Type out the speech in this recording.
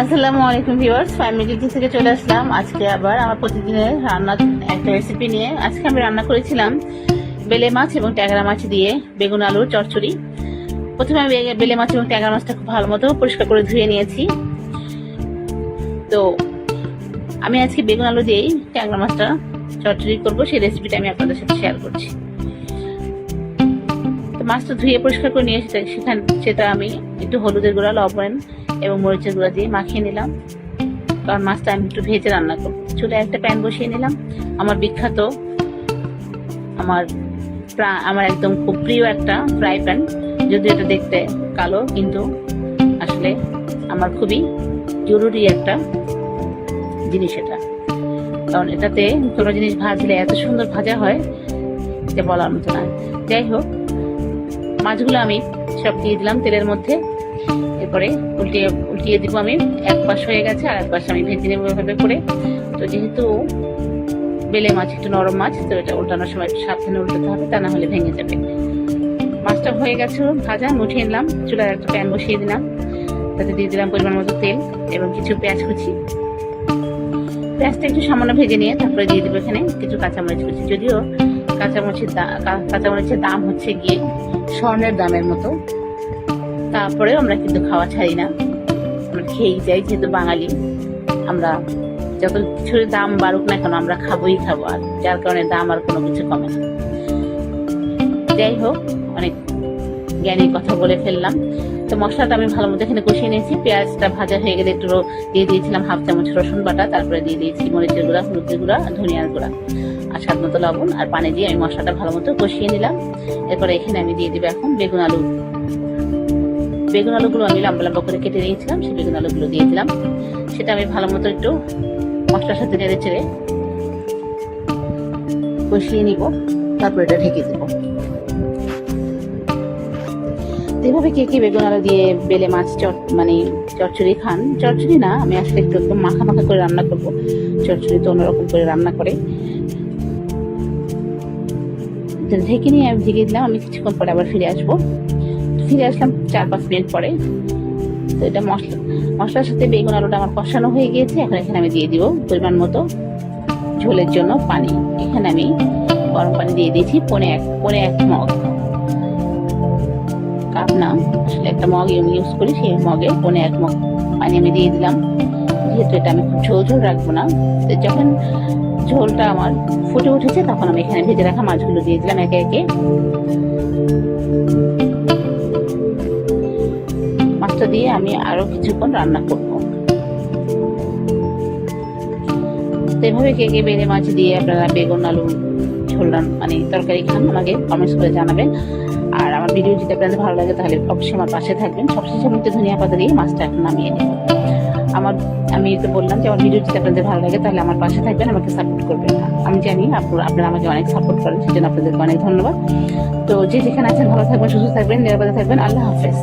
আসসালামু আলাইকুম viewers family থেকে চলে আসলাম। আজকে আবার আমার প্রতিদিনের রান্নার একটা রেসিপি নিয়ে। আজকে আমি রান্না করেছিলাম বেলে মাছ এবং ট্যাংরা মাছ দিয়ে বেগুন আলুর চচ্চড়ি। প্রথমে আমি বেলে মাছ এবং ট্যাংরা মাছটা খুব ভালো মতো পরিষ্কার করে ধুয়ে নিয়েছি। তো আমি আজকে বেগুন, আলু দিয়েই ট্যাংরা মাছটা চচ্চড়ি করব, সেই রেসিপিটা আমি আপনাদের সাথে শেয়ার করছি। তো মাছটা ধুয়ে পরিষ্কার করে নিয়ে এসে সেখান সেটা আমি একটু হলুদের গুঁড়া, লবণ এবং মরিচের গুঁড়া দিয়ে মাখিয়ে নিলাম। কারণ মাছটা আমি একটু ভেজে রান্না করব। চুলে একটা প্যান বসিয়ে নিলাম। আমার বিখ্যাত, আমার আমার একদম খুব প্রিয় একটা ফ্রাই প্যান যদি এটা দেখতে কালো, কিন্তু আসলে আমার খুবই জরুরি একটা জিনিস এটা। কারণ এটাতে কোনো জিনিস ভাজলে এত সুন্দর ভাজা হয় যে বলার মতো না। যাই হোক, মাছগুলো আমি সব দিয়ে দিলাম তেলের মধ্যে। এরপরে উল্টিয়ে উল্টিয়ে দিব আমি। এক পাশ হয়ে গেছে আর এক পাশ আমি ভেজে নেব এভাবে করে। তো যেহেতু বেলে মাছ একটু নরম মাছ, তো এটা উল্টানোর সময় একটু সাবধানে উল্টাতে হবে, তা না হলে ভেঙে যাবে। মাছটা হয়ে গেছে ভাজা উঠিয়ে নিলাম। চুলার একটা প্যান বসিয়ে দিলাম। তাতে দিয়ে দিলাম পরিমাণ মতো তেল এবং কিছু পেঁয়াজ কুচি। পেঁয়াজটা একটু সামান্য ভেজে নিয়ে তারপরে দিয়ে দেবো এখানে কিছু কাঁচামরিচ কুচি। যদিও কাঁচামরিচের কাঁচামরিচের দাম হচ্ছে গিয়ে স্বর্ণের দামের মতো। তারপরেও আমরা কিন্তু খাওয়া ছাড়ি না। আমরা খেয়েই যাই, যেহেতু বাঙালি। আমরা যত কিছুর দাম বাড়ুক না কেন, আমরা খাবোই খাব, আর যার কারণে দাম আর কোনো কিছু কমে না। যাই হোক, অনেক জ্ঞানী কথা বলে ফেললাম। তো মশলাটা আমি ভালো মতো এখানে কষিয়ে নিয়েছি। পেঁয়াজটা ভাজা হয়ে গেলে একটু দিয়ে দিয়েছিলাম হাফ চামচ রসুন বাটা, তারপরে দিয়ে দিয়েছি মরিচের গুঁড়া, হলুদের গুঁড়া ধনিয়ার গুঁড়া, আর স্বাদ মতো লবণ, আর পানি দিয়ে আমি মশলাটা ভালো মতো কষিয়ে নিলাম। এরপরে এখানে আমি দিয়ে দিব এখন বেগুন আলু। বেগুন আলুগুলো আমি লম্বা লম্বা করে কেটে নিয়েছিলাম, সেই বেগুন আলুগুলো দিয়ে দিলাম সেটা আমি ভালো মতো একটু মশলার সাথে নেড়ে চেড়ে কষিয়ে নিব, তারপর এটা ঢেকে দেবো। তো এভাবে কে কে বেগুন আলু দিয়ে বেলে মাছ চট মানে চচ্চড়ি খান? চচ্চড়ি না, আমি আসলে একটু একদম মাখা মাখা করে রান্না করব। চচ্চড়ি তো অন্যরকম করে রান্না করে। ঢেকে নিয়ে আমি ঢেকে দিলাম, আমি কিছুক্ষণ পরে আবার ফিরে আসব। ফিরে আসলাম চার পাঁচ মিনিট পরে। তো এটা মশলা মশলার সাথে বেগুন আলুটা আমার কষানো হয়ে গিয়েছে। এখন এখানে আমি দিয়ে দিব পরিমাণ মতো ঝোলের জন্য পানি। এখানে আমি গরম পানি দিয়ে দিয়েছি পনে এক পনে এক মগ। কাপ না, আসলে একটা মগ ইউজ করি, সেই মগে পনে এক মগ পানি আমি দিয়ে দিলাম। যেহেতু এটা আমি খুব ঝোল ঝোল রাখব না, তো যখন ঝোলটা আমার ফুটে উঠেছে, তখন আমি এখানে ভেজে রাখা মাছগুলো দিয়ে দিলাম একে একে। দিয়ে আমি আরও কিছুক্ষণ রান্না করব। তো এভাবে কে কে বেড়ে মাছ দিয়ে আপনারা বেগুন, আলু, ঝোল মানে তরকারি খান, আমাকে কমেন্টস করে জানাবেন। আর আমার ভিডিও যদি আপনাদের ভালো লাগে, তাহলে অবশ্যই আমার পাশে থাকবেন। সবশেষে একটু ধনিয়া পাতা দিয়ে মাছটা এখন নামিয়ে নেব। আমার আমি তো বললাম যে, আমার ভিডিও যদি আপনাদের ভালো লাগে, তাহলে আমার পাশে থাকবেন, আমাকে সাপোর্ট করবেন আমি জানি আপনারা আমাকে অনেক সাপোর্ট করেন, সেজন্য আপনাদেরকে অনেক ধন্যবাদ। তো যে যেখানে আছেন, ভালো থাকবেন, সুস্থ থাকবেন, নিরাপদে থাকবেন। আল্লাহ হাফেজ।